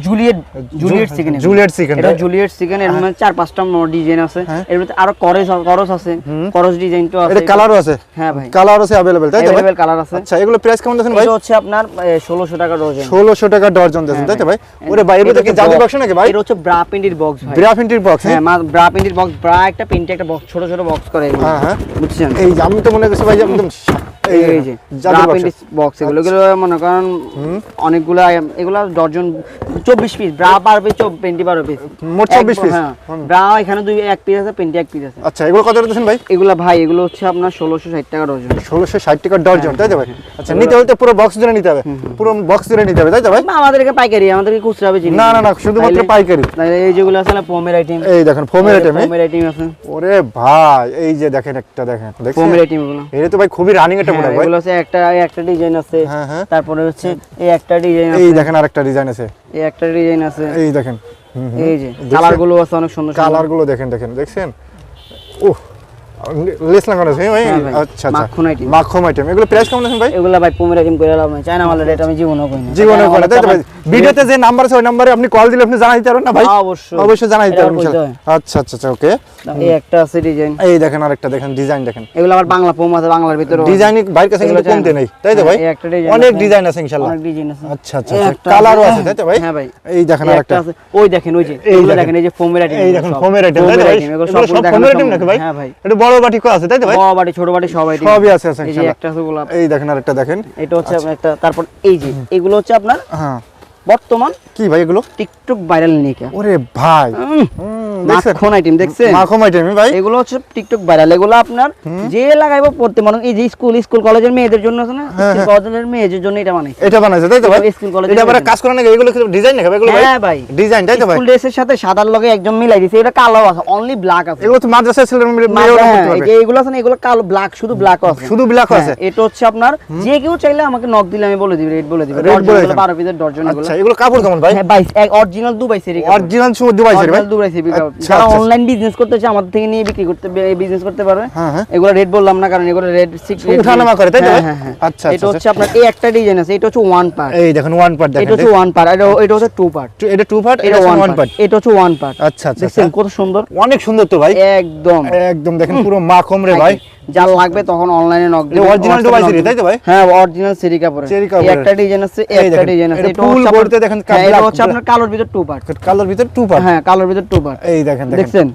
Juliet Juliet chicken Juliet chicken এটা জুলিয়েট চিকেন এর মধ্যে চার পাঁচটা ডিজাইন আছে হ্যাঁ। এর ভিতরে আরো করস করস আছে করস ডিজাইন তো আছে এটা কালারও আছে হ্যাঁ ভাই কালার আছে অ্যাভেলেবেল তাই তো ভাই अवेलेबल কালার আছে আচ্ছা এগুলো প্রাইস কেমন দিচ্ছেন ভাই এটা হচ্ছে আপনার ষোলোশো টাকা ডজন ষোলোশো টাকা ডর্জন দিচ্ছেন তাই তো ভাই ওরে ভাই এগুলো কি জাদু বাক্স নাকি ভাই এটা হচ্ছে ব্রা প্রিন্টের বক্স ভাই গ্রাফিনটির বক্স হ্যাঁ ব্রা প্রিন্টের বক্স ব্রা একটা প্রিন্টে একটা বক্স ছোট ছোট বক্স করে এগুলো। হ্যাঁ, হ্যাঁ। বুঝছেন এই যে আমি তো মনে করছি ভাই যে একদম এই এই যে জাদু ব্রা বাক্স প্রিন্টের বক্স এগুলো এগুলো মনে করেন অনেকগুলো এগুলো ডজন চব্বিশ পিস ব্রা পারবে টোয়েন্টি বারো পিস মোট 24 piece? হ্যাঁ ব্রা এখানে দুই এক পিস আছে প্রিন্টে এক পিস আছে। আচ্ছা এগুলো কত দিচ্ছেন ভাই? এগুলা ভাই এগুলো হচ্ছে আপনার ষোলোশো ষাট টাকা ডজন। ষোলোশো ষাট টাকা ডর্জন তাই তো ভাই? আচ্ছা নিতে হলে তো পুরো বক্স জুড়ে নিতে হবে। পুরো বক্স জুড়ে নিতে হবে তাই তো ভাই? আমাদেরকে পাইকারি আমাদেরকে খুচরা হবে না না না শুধুমাত্র পাইকারি। এই যেগুলো আছে না ফোমের আইটেম এই দেখেন ফোমের আইটেম ফোমের আইটেম আছে। ওরে ভাই এই যে দেখেন একটা দেখেন ফোমের আইটেম এগুলো। এটা তো ভাই খুবই রানিং একটা হ্যাঁ, প্রোডাক্ট ভাই। এগুলো আছে একটা একটা ডিজাইন আছে। হ্যাঁ, হ্যাঁ। তারপরে হচ্ছে এই একটা ডিজাইন এই দেখেন আরেকটা ডিজাইন আছে। এই একটা ডিজাইন আছে। এই দেখেন। এই যে কালারগুলো আছে অনেক সুন্দর। কালারগুলো দেখেন দেখেন দেখছেন? ওহ লেস লাগানো আছে ভাই হ্যাঁ আচ্ছা আচ্ছা। মাখন item। মাখন আইটেম এগুলো প্রাইস কেমন আছেন ভাই? এগুলা ভাই ফোমের আইটেম করে লাভ নাই। চায়না মালের রেট আমি জীবনও কই না। জীবনে চায়না করে তাই ভাই ভিডিওতে যে নাম্বার আছে ওই নাম্বারে আপনি কল দিলে আপনি জানাই দিতে পারবেন না ভাই? অবশ্যই। অবশ্যই জানাই দিতে পারবেন আচ্ছা আচ্ছা আচ্ছা ওকে। এই একটা আছে ডিজাইন এই দেখেন আরেকটা দেখেন ডিজাইন দেখেন। এগুলো আবার বাংলা ফোম আছে বাংলার ভিতরে ডিজাইন বাইরের কাছে কিন্তু কমতে। নেই। তাই তো হ্যাঁ, ভাই? অনেক ডিজাইন আছে ইনশাআল্লাহ। অনেক ডিজাইন আছে। আচ্ছা আচ্ছা আচ্ছা। কালারও আছে। আছে তাই তো ভাই? হ্যাঁ ভাই। এই দেখেন আরেকটা। আছে। ওই দেখেন ওই যে এই দেখেন। এই যে ফোমের আইটেম এই দেখেন ফোমের আইটেম তাই তো ভাই? এগুলো সব ফোমের আইটেম নাকি ভাই? হ্যাঁ ভাই। এটা বড় বাটি কো আছে তাই তো ভাই? বড় বাটি ছোট সবই আছে আছে এই যে একটা আছে গোলাপ। এই দেখেন আরেকটা দেখেন। এটা হচ্ছে আপনার একটা তারপর এই যে এগুলো হচ্ছে আপনার হ্যাঁ। বর্তমান কি ভাই এগুলো? টিকটক ভাইরাল নিকা ওরে ভাই। মাখন আইটেম দেখছেন? মাখম আইটেম ভাই। এগুলো হচ্ছে টিকটক ভাইরাল। এগুলো আপনার যে লাগাইবো পড়তে মানে এই যে স্কুল স্কুল কলেজের মেয়েদের জন্য আছে না? হ্যাঁ, কলেজের মেয়েদের জন্য এটা বানাই এটা বানাইছে তাই তো ভাই? স্কুল কলেজে এটা আবার কাজ করা নাকি? এগুলো ডিজাইন নাকি এগুলো হ্যাঁ ভাই ডিজাইন তাই তো ভাই? স্কুল ড্রেসের সাথে সাদার লগে একদম মিলাই দিছে। এটা কালো আছে অনলি ব্ল্যাক আছে। এগুলো তো মাদ্রাসা ছেলেরা মেয়েরা করতে পারবে। যে এগুলো আছে না এগুলো কালো ব্ল্যাক শুধু ব্ল্যাক আছে। শুধু হ্যাঁ, আছে? এটা হচ্ছে আপনার যে কেউ চাইলে আমাকে নক দিলে আমি বলে দিবি রেট বলে দিবি। Rate বলে ডজন দিবেন। 12 পিসের ডজন এগুলো। আচ্ছা এগুলো কাপড় কেমন ভাই? হ্যাঁ বাইশ অরিজিনাল দুবাই সেরি অরিজিনাল দুবাই ছেড়ে ভাই? দুবাই সেরি আচ্ছা, যারা আচ্ছা। অনলাইন বিজনেস করতে চায় আমাদের থেকে নিয়ে বিক্রি করতে বিজনেস করতে পারবে হ্যাঁ, হ্যাঁ। এগুলো রেট বললাম না কারণ এগুলো রেট সিক্স উঠানামা করে, তাই তো? ভাই? আচ্ছা, আচ্ছা আচ্ছা, এটা হচ্ছে আপনার এই একটা ডিজাইন আছে এটা হচ্ছে ওয়ান পার্ট এই দেখেন ওয়ান পার্ট দেখেন এটা হচ্ছে ওয়ান পার্ট এটা এটা হচ্ছে টু পার্ট দেখেন। এটা টু পার্ট এটা ওয়ান পার্ট এটা হচ্ছে ওয়ান পার্ট আচ্ছা আচ্ছা আচ্ছা। কত সুন্দর? অনেক সুন্দর তো ভাই। একদম। একদম দেখেন পুরো মাখম রে ভাই। যার লাগবে তখন অনলাইনে নক এটা original দুবাই সেরি, তাই তো ভাই? হ্যাঁ অরিজিনাল সেরি কাপড় একটা ডিজাইন আছে একটা ডিজাইন আছে এটা full বলতে দেখেন হ্যাঁ, এটা হচ্ছে আপনার কালোর ভিতর টু পার্ট কালোর ভিতর টু পার্ট হ্যাঁ কালোর ভিতর টু পার্ট এই দেখেন দেখেন। দেখছেন?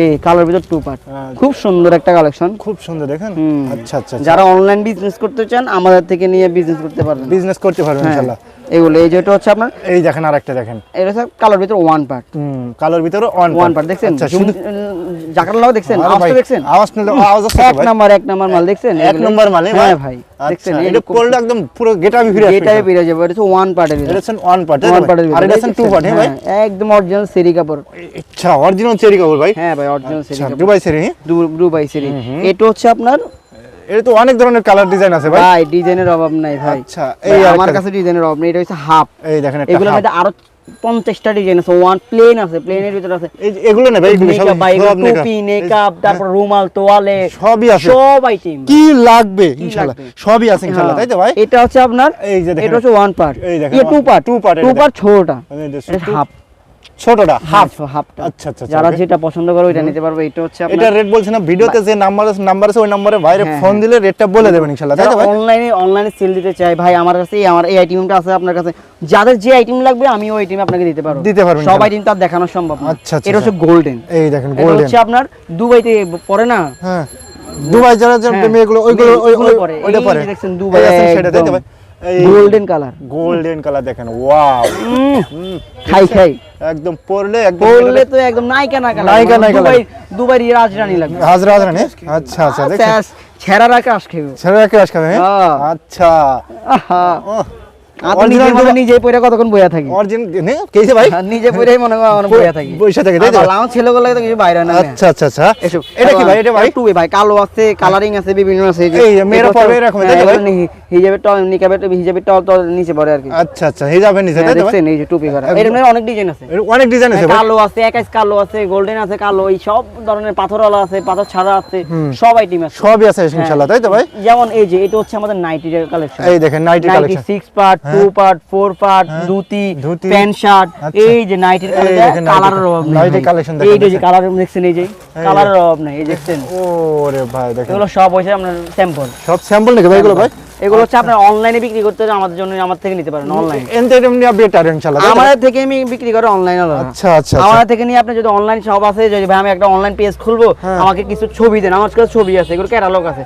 এই কালোর ভিতর টু পার্ট আচ্ছা। খুব সুন্দর একটা কালেকশন খুব সুন্দর দেখেন? আচ্ছা আচ্ছা যারা অনলাইন বিজনেস করতে চান আমাদের থেকে নিয়ে বিজনেস করতে পারবেন। বিজনেস করতে পারবেন হ্যাঁ। ইনশাআল্লাহ এগুলো এই যেটা হচ্ছে আপনার এই দেখেন আরেকটা দেখেন। এটা হচ্ছে কালোর ভিতর ওয়ান পার্ট হুম কালোর ভিতরে ওয়ান ওয়ান পার্ট দেখছেন? আচ্ছা শুধু জাকার লাও দেখছেন? আরে আওয়াজটা দেখছেন? আওয়াজ নিলে আওয়াজ আছে এক নাম্বার এক নাম্বার মাল দেখছেন? এক নম্বর মানে হ্যাঁ ভাই দেখছেন দেখছেন? এটা পড়লে একদম পুরো গেট আমি ফিরে আসবে। এটাই বেরিয়ে যাবে এটা ওয়ান পার্টের এটা হচ্ছে ওয়ান পার্ট ওয়ান পার্টের আর এটা টু পার্ট হ্যাঁ ভাই? একদম অরিজিনাল সেরি কাপড়। আচ্ছা অরিজিনাল চেরি কাপড় ভাই? হ্যাঁ ভাই অরিজিনাল সেরি আচ্ছা কাপড়। দুবাই চেরি ব্লু বাই সেরি এটা হচ্ছে আপনার এটা তো অনেক ধরনের কালার ডিজাইন আছে ভাই। ভাই ডিজাইনের অভাব নাই ভাই। আচ্ছা এই আমার কাছে ডিজাইনের অভাব নেই এটা হচ্ছে হাফ এই দেখেন একটা এগুলোর মধ্যে আরও পঞ্চাশটা ডিজাইন আছে ওয়ান প্লেন আছে প্লেনের ভিতরে আছে। এই এগুলো মেকআপ ভাই এগুলো সব makeup। টুপি মেকআপ তারপর রুমাল তোয়ালে সবই আছে। সব আইটেম কি লাগবে ইনশাআল্লাহ। সবই আছে ইনশাআল্লাহ তাই তো ভাই? এটা হচ্ছে আপনার এই যে দেখেন। এটা হচ্ছে ওয়ান পার্ট এই দেখেন, two part two part, two part ছোটটা। এটা হাফ ছোটটা হাফ হাফটা আচ্ছা আচ্ছা যারা যেটা পছন্দ করে ওইটা নিতে পারবে এটা হচ্ছে এটা আপনার রেট বলছে না ভিডিওতে যে নাম্বার আছে নাম্বার আছে ওই নম্বরে বাইরে হ্যাঁ, ফোন দিলে রেটটা বলে দেবেন ইনশাআল্লাহ তাই তো ভাই? অনলাইনে অনলাইনে সেল দিতে চাই ভাই আমার কাছে আমার এই আইটেমটা আছে আপনার কাছে যাদের যে আইটেম লাগবে আমি ওই আইটেম আপনাকে দিতে পারব। দিতে পারবেন সব আইটেম তার দেখানো সম্ভব না। আচ্ছা, আচ্ছা, এটা হচ্ছে গোল্ডেন এই দেখেন এটা গোল্ডেন হচ্ছে আপনার দুবাইতে পরে না? হ্যাঁ দুবাই যারা যে হ্যাঁ, মেয়েগুলো ওইগুলো। ওইটা পরে। দেখছেন দুবাই সেটা তাই তো ভাই? গোল্ডেন কালার গোল্ডেন কালার দেখেন ওয়াও খাই খাই। একদম পরলে একদম বললে তো একদম নায়িকা না কালার। নায়িকা, নায়িকা দুবাই দুবাই রাজরানী লাগবে। হাজরা হাজরা নে আচ্ছা আচ্ছা দেখছেন ছেঁড়ার আকাশ খেয়ে। ছেড়ে রাখে আসবে হ্যাঁ? হ্যাঁ। আচ্ছা। আহা। ওহ, আমি Original নিজে মনে দুবাই- নিজে পয়রা কতক্ষণ বইয়া থাকি? কেছে ভাই? নিজে পয়রাই মনে হয় আমার বইয়া থাকি। বইসা থাকে তাই তো? আর আমার ছেলেগুলো তো কিছু বাইরে না আচ্ছা আচ্ছা আচ্ছা। এসব এটা কি ভাই? এটা ভাই? টু ভাই কালো আছে কালারিং আছে বিভিন্ন আছে এই মেয়েরা পরবে এরকম, তাই তো ভাই? হিজাবে টল নিকাবে হিজাবে টল টল নিচে পড়ে আর কি। আচ্ছা আচ্ছা হিজাবের নিচে হ্যাঁ, তাই তো দেখছেন এই যে টুপি করা এর অনেক ডিজাইন আছে। অনেক ডিজাইন আছে কালো আছে একাইশ কালো আছে গোল্ডেন আছে কালো এই সব ধরনের পাথরওয়ালা আছে পাথর ছাড়া আছে সব আইটেম আছে। সবই আছে ইনশাআল্লাহ তাই তো ভাই? যেমন এই যে এটা হচ্ছে আমাদের নাইটি কালেকশন এই দেখেন nightie collection six part two part four part. Dhoti. Pant shirt আচ্ছা। এই যে নাইটের কালারের অভাব নাই। এই যে কালার দেখছেন এই যে কালারের অভাব নাই এই দেখছেন। ওরে ভাই দেখেন। এগুলো সব হয়েছে আপনার স্যাম্পল সব স্যাম্পল নাকি ভাই এগুলো ভাই? এগুলো হচ্ছে আপনার অনলাইনে বিক্রি করতে হলে আমাদের জন্য আমার থেকে নিতে পারেন অনলাইন এন্টারটেইনমেন্ট বেটার ইনশাআল্লাহ? আমাদের থেকে আমি বিক্রি করে অনলাইন আচ্ছা আচ্ছা আচ্ছা। আমাদের থেকে নিয়ে আপনি যদি অনলাইন শপ আছে যদি ভাই আমি একটা অনলাইন পেজ খুলবো হ্যাঁ। আমাকে কিছু ছবি দেন আমার কাছে ছবি আছে এগুলো ক্যাটালগ আছে?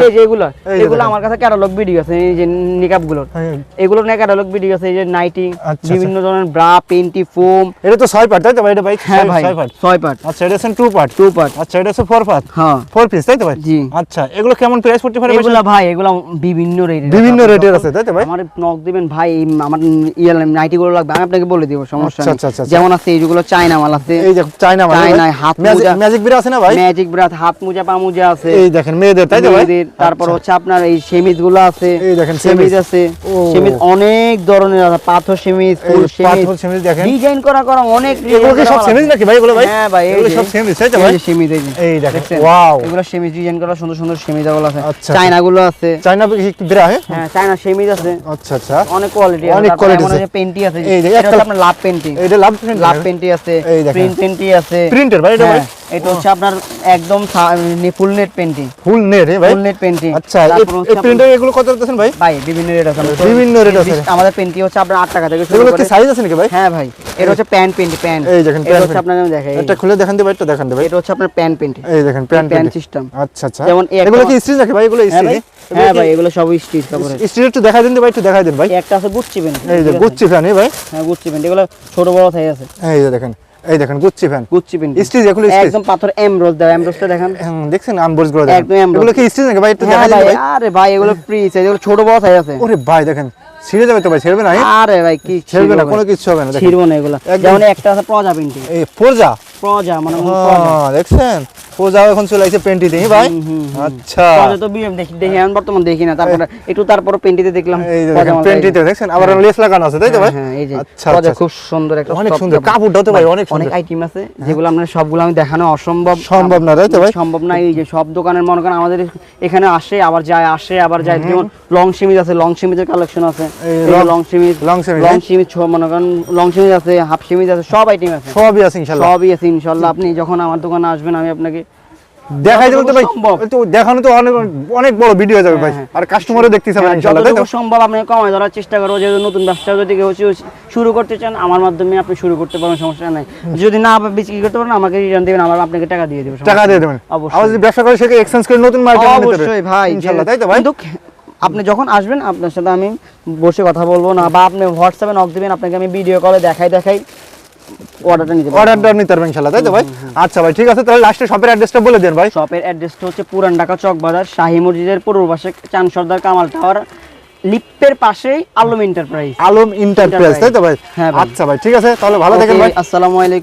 এই যে এগুলো এগুলো আমার কাছে ক্যাটালগ ভিডিও আছে এই যে নিকাপগুলোর। হ্যাঁ। এগুলো নিয়ে ক্যাটালগ ভিডিও আছে এই যে নাইটি বিভিন্ন ধরনের ব্রা পেন্টি ফোম এটা তো ছয় পার্ট তাই তো ভাই? এটা ভাই হ্যাঁ ছয়- ভাই ছয় পার্ট আচ্ছা এটা টু পার্ট টু পার্ট আচ্ছা এটা ফোর পার্ট হ্যাঁ। ফোর পিস তাই তো ভাই? জি। আচ্ছা এগুলো কেমন প্রাইস পড়তে পারে? এগুলা ভাই এগুলো বিভিন্ন রেটের বিভিন্ন রেটের আছে তাই তো ভাই? আমার নক দিবেন ভাই আমার ইয়ে নাইটি গুলো লাগবে আমি আপনাকে বলে দিব সমস্যা আচ্ছা, নেই। আচ্ছা, আচ্ছা। যেমন আছে এইগুলো চায়না মাল আছে। এই যে চায়না মানে চায়নায় হাত মোজা। ম্যাজিক বিরা আছে না ভাই? ম্যাজিক ব্রাথ হাত মোজা পা মোজা আছে। এই দেখেন মেয়েদের তাই তো ভাই? তারপর। হচ্ছে আপনার এই সেমিজগুলো আছে। এই দেখেন সেমিজ সেমিজ। আছে। ও। সেমিজ অনেক ধরনের আছে পাথর সেমিজ এই ফুল পাথর সেমিজ দেখেন। ডিজাইন করা করা অনেক এগুলো কি সব সেমিজ নাকি ভাই এগুলো ভাই? হ্যাঁ ভাই এগুলো সব সেমিজ তাই তো ভাই? যে সেমিজ এই দেখেন ওয়াও। এগুলো সেমিজ ডিজাইন করা সুন্দর সুন্দর সেমিজগুলো আছে। চায়না গুলো আছে। চায়না একটু বিরা হ্যাঁ? হ্যাঁ চায়না সেমিজ আছে। আচ্ছা আচ্ছা। অনেক কোয়ালিটি অনেক কোয়ালিটি আছে। পেন্টি আছে এই যে এটা আপনার লাভ পেন্টি এইটা লাভ পেন্টি লাভ পেন্টি আছে প্রিন্ট পেন্টি আছে। প্রিন্টার ভাই এটা ভাই? হ্যাঁ, এটা হচ্ছে আপনার একদম full net painting full net ভাই? ফুল নেট পেন্টিং আচ্ছা এই- প্রিন্টার এগুলো কত দিতেছেন ভাই? ভাই বিভিন্ন রেট আছে। বিভিন্ন rate আছে। আমাদের পেন্টি হচ্ছে আপনার 8 টাকা থেকে শুরু এগুলো কি করে। সাইজ আছে নাকি ভাই? হ্যাঁ ভাই এটা হচ্ছে প্যান পেন্টি প্যান এই দেখেন এটা হচ্ছে আপনাকে আমি দেখাই এটা খুলে দেখান দিই ভাই এটা দেখান দিই ভাই। এটা হচ্ছে আপনার প্যান পেন্টি এই দেখেন প্যান প্যান সিস্টেম আচ্ছা আচ্ছা। যেমন এগুলো কি স্টিচ নাকি ভাই? এগুলো স্টিচ হ্যাঁ ভাই এগুলো সব স্টিচ কাপড়ের। স্টিচ একটু দেখাই দিন ভাই একটু দেখাই দিন ভাই। একটা আছে গুচ্ছি পেন্ট এই যে ফ্যান এই ভাই। হ্যাঁ গুচ্ছি পেন্ট এগুলো ছোট বড় সাইজ আছে। এই যে দেখেন। এই দেখেন Gucci fan Gucci fan stitch এগুলো স্টিচ একদম পাথর এমরোজ দাও এমরোজটা দেখেন। দেখছেন আমবোর্সগুলো একদম এমব্রয়ডারি। এগুলো কি স্টিচ নাকি ভাই? একটু দেখা দেখাই ভাই আরে ভাই এগুলো ফ্রি সাইজ এগুলো ছোট বড় সাইজ আছে। ওরে ভাই দেখেন ছিঁড়ে যাবে তো ভাই ছিড়বে না আরে ভাই কি ছিড়বে না কোনো কিছু হবে না দেখেন। না এগুলো। যেমন একটা আছে প্রজা পেন্টিং এই ফোরজা প্রজা মানে হ্যাঁ দেখছেন? ফোরজা এখন চলে আসছে ভাই? আচ্ছা। প্রজা তো বিএম দেখি দেখি এখন বর্তমান দেখি না। তারপরে একটু তারপরে পেন্টিতে দেখলাম পেন্টিতে দেখছেন? আবার লেস লাগানো আছে তাই তো ভাই? হ্যাঁ, হ্যাঁ, আচ্ছা প্রজা আচ্ছা। খুব সুন্দর একটা অনেক সুন্দর কাপড়টাও তো ভাই অনেক অনেক আইটেম আছে যেগুলো আমরা সবগুলো আমি দেখানো অসম্ভব। সম্ভব না, তাই তো ভাই? সম্ভব না এই যে সব দোকানের মনে করেন আমাদের এখানে আসে আবার যায় আসে আবার যায়। যেমন লং সিমিজ আছে লং সিমিজের কালেকশন আছে। লং সিমিজ লং হ্যাঁ? সিমিজ মনে করেন লং সিমিজ আছে হাফ সিমিজ আছে সব আইটেম আছে। সবই আছে ইনশাআল্লাহ। সবই আছে ইনশাল্লাহ আপনি যখন আমার দোকানে আসবেন আমি আপনাকে দেখাই দেবো তো ভাই। তো দেখানো তো অনেক অনেক বড় ভিডিও যাবে ভাই। হ্যাঁ, আর কাস্টমারও দেখতেছে হ্যাঁ, যতটুকু সম্ভব কমায় ধরার চেষ্টা করব। যেহেতু নতুন ব্যবসা যদি কেউ শুরু করতে চান আমার মাধ্যমে আপনি শুরু করতে পারেন সমস্যা নাই। যদি না বিক্রি করতে পারেন আমাকে রিটার্ন দেবেন আমার আপনাকে টাকা দিয়ে দেবো টাকা দিয়ে দেবেন। অবশ্যই। যদি ব্যবসা করে সেকে এক্সচেঞ্জ করে নতুন অবশ্যই ভাই ইনশাআল্লাহ তাই তো ভাই? আপনি যখন আসবেন আপনার সাথে আমি বসে কথা বলব না বা আপনি হোয়াটসঅ্যাপে নক দিবেন আপনাকে আমি ভিডিও কলে দেখাই দেখাই। অর্ডারটা নিতে অর্ডারটা নিতে পারবেন ইনশাআল্লাহ তাই তো ভাই? আচ্ছা ভাই ঠিক আছে তাহলে লাস্টে শপের অ্যাড্রেসটা বলে দেন ভাই। শপের অ্যাড্রেসটা হচ্ছে পুরান ঢাকা চক বাজার শাহী মসজিদের পূর্ব পাশে চান সর্দার কামাল টাওয়ার পাশেই আলম এন্টারপ্রাইজ আলম তাই তো হ্যাঁ ভাই। আচ্ছা ভাই ঠিক আছে তাহলে ভালো থাকেন ভাই। আসসালামু আলাইকুম।